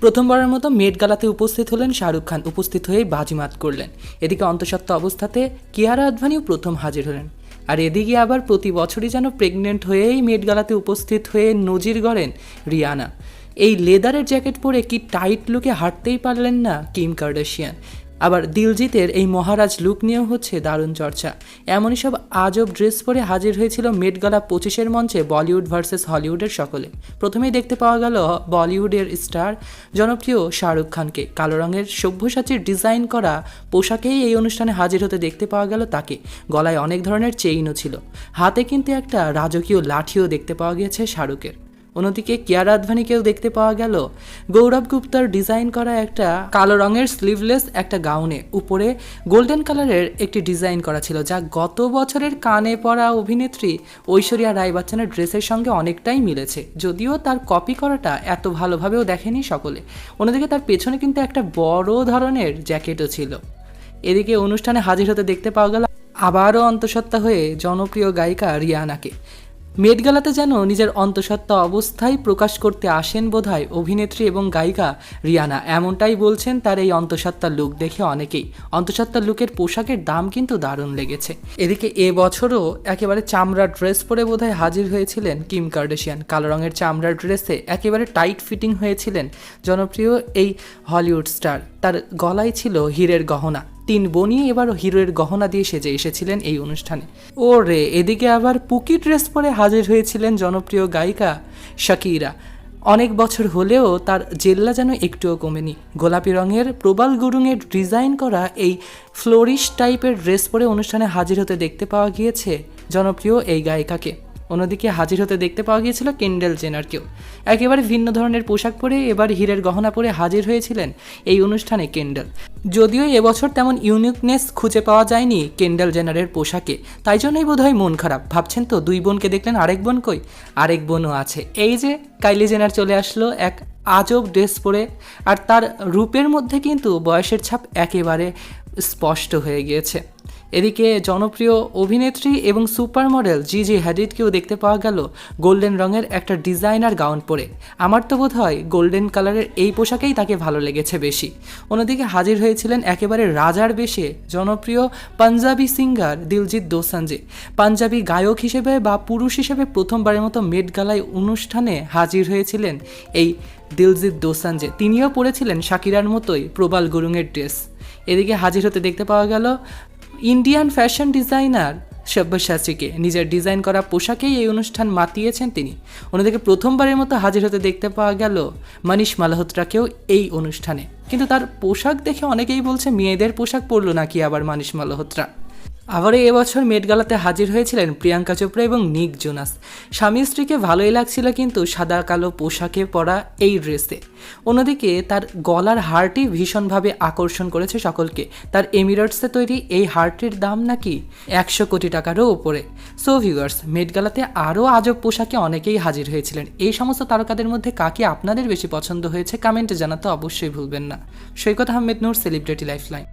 প্রথমবারের মতো মেট গালাতে উপস্থিত হলেন শাহরুখ খান। উপস্থিত হয়েই বাজিমাত করলেন। এদিকে অন্তঃসত্ত্বা অবস্থাতে কিয়ারা আদভানিও প্রথম হাজির হলেন। আর এদিকে আবার প্রতি বছরই যেন প্রেগনেন্ট হয়েই মেট গালাতে উপস্থিত হয়ে নজির গড়েন রিয়ানা। এই লেদারের জ্যাকেট পরে কি টাইট লুকে হাঁটতেই পারলেন না কিম কার্ডাশিয়ান? আবার দিলজিতের এই মহারাজ লুক নিয়েও হচ্ছে দারুণ চর্চা। এমনই সব আজব ড্রেস পরে হাজির হয়েছিল মেটগালা পঁচিশের মঞ্চে বলিউড ভার্সেস হলিউডের সকলে। প্রথমেই দেখতে পাওয়া গেল বলিউডের স্টার জনপ্রিয় শাহরুখ খানকে। কালো রঙের সভ্যসাচীর ডিজাইন করা পোশাকেই এই অনুষ্ঠানে হাজির হতে দেখতে পাওয়া গেল তাকে। গলায় অনেক ধরনের চেইনও ছিল। হাতে কিন্তু একটা রাজকীয় লাঠিও দেখতে পাওয়া গিয়েছে শাহরুখের। অন্যদিকে কিয়ারা আদভানিকেও দেখতে পাওয়া গেল, গৌরব গুপ্তার ডিজাইন করা একটা কালো রঙের স্লিভলেস একটা গাউনে। উপরে গোল্ডেন কালারের একটি ডিজাইন করা ছিল, যা গত বছরের কানে পড়া অভিনেত্রী ঐশ্বরিয়া রায় বচ্চনের ড্রেসের সঙ্গে অনেকটাই মিলেছে, যদিও তার কপি করাটা এত ভালোভাবেও দেখেনি সকলে। অন্যদিকে তার পেছনে কিন্তু একটা বড় ধরনের জ্যাকেটও ছিল। এদিকে অনুষ্ঠানে হাজির হতে দেখতে পাওয়া গেল, আবারও অন্তঃসত্ত্বা হয়ে জনপ্রিয় গায়িকা রিয়ানাকে। মেটগালাতে যেন নিজের অন্তঃসত্ত্বা অবস্থায় প্রকাশ করতে আসেন বোধহয় অভিনেত্রী এবং গায়িকা রিয়ানা। এমনটাই বলছেন তার এই অন্তঃসত্ত্বা লুক দেখে অনেকেই। অন্তঃসত্ত্বা লুকের পোশাকের দাম কিন্তু দারুণ লেগেছে। এদিকে এ বছরও একেবারে চামড়ার ড্রেস পরে বোধহয় হাজির হয়েছিলেন কিম কার্ডেশিয়ান। কালো রঙের চামড়ার ড্রেসে একেবারে টাইট ফিটিং হয়েছিলেন জনপ্রিয় এই হলিউড স্টার। তার গলায় ছিল হীরের গহনা। তিন বনি এবার হিরোয়ের গহনা দিয়ে সেজে এসেছিলেন এই অনুষ্ঠানে। ও রে এদিকে আবার পুকি ড্রেস পরে হাজির হয়েছিলেন জনপ্রিয় গায়িকা শাকিরা। অনেক বছর হলেও তার জেল্লা যেন একটুও কমেনি। গোলাপি রঙের প্রবাল গুরুংয়ের ডিজাইন করা এই ফ্লোরিশ টাইপের ড্রেস পরে অনুষ্ঠানে হাজির হতে দেখতে পাওয়া গিয়েছে জনপ্রিয় এই গায়িকাকে। অন্যদিকে হাজির হতে দেখতে পাওয়া গিয়েছিল কেন্ডেল জেনারকেও। একেবারে ভিন্ন ধরনের পোশাক পরে এবার হীরের গহনা পরে হাজির হয়েছিলেন এই অনুষ্ঠানে কেন্ডেল। যদিও এবছর তেমন ইউনিকনেস খুঁজে পাওয়া যায়নি কেন্ডেল জেনারের পোশাকে। তাই জন্যই বোধহয় মন খারাপ। ভাবছেন তো দুই বোনকে দেখলেন আরেক বোন কই? আরেক বোনও আছে। এই যে কাইলি জেনার চলে আসলো এক আজব ড্রেস পরে আর তার রূপের মধ্যে কিন্তু বয়সের ছাপ একেবারে স্পষ্ট হয়ে গিয়েছে। এদিকে জনপ্রিয় অভিনেত্রী এবং সুপার মডেল জি জি হ্যাডিডকেও দেখতে পাওয়া গেল গোল্ডেন রঙের একটা ডিজাইনার গাউন পরে। আমার তো বোধ হয় গোল্ডেন কালারের এই পোশাকেই তাকে ভালো লেগেছে বেশি। অন্যদিকে হাজির হয়েছিলেন একেবারে রাজার বেশে জনপ্রিয় পাঞ্জাবি সিঙ্গার দিলজিৎ দোসাঞ্জে। পাঞ্জাবি গায়ক হিসেবে বা পুরুষ হিসেবে প্রথমবারের মতো মেট গালায় অনুষ্ঠানে হাজির হয়েছিলেন এই দিলজিৎ দোসাঞ্জে। তিনিও পরেছিলেন শাকিরার মতোই প্রবাল গুরুংয়ের ড্রেস। এদিকে হাজির হতে দেখতে পাওয়া গেল ইন্ডিয়ান ফ্যাশন ডিজাইনার সব্যসাচীকে নিজের ডিজাইন করা পোশাকেই এই অনুষ্ঠান মাতিয়েছেন তিনি। অন্যদিকে প্রথমবারের মতো হাজির হতে দেখতে পাওয়া গেল মানিশ মালহোত্রাকেও এই অনুষ্ঠানে। কিন্তু তার পোশাক দেখে অনেকেই বলছে, মেয়েদের পোশাক পরল নাকি আবার মানিশ মালহোত্রা? আবারও এবছর মেটগালাতে হাজির হয়েছিলেন প্রিয়াঙ্কা চোপড়া এবং নিক জোনাস। স্বামী স্ত্রীকে ভালোই লাগছিল কিন্তু সাদা কালো পোশাকে পরা এই ড্রেসে। অন্যদিকে তার গলার হারটি ভীষণভাবে আকর্ষণ করেছে সকলকে। তার এমিরেটসে তৈরি এই হারটির দাম নাকি একশো কোটি টাকারও ওপরে সো ভিউয়ার্স, মেটগালাতে আরও আজব পোশাকে অনেকেই হাজির হয়েছিলেন। এই সমস্ত তারকাদের মধ্যে কাকে আপনাদের বেশি পছন্দ হয়েছে? কমেন্টে জানাতে অবশ্যই ভুলবেন না। Saikat Ahmed Noor celebrity lifeline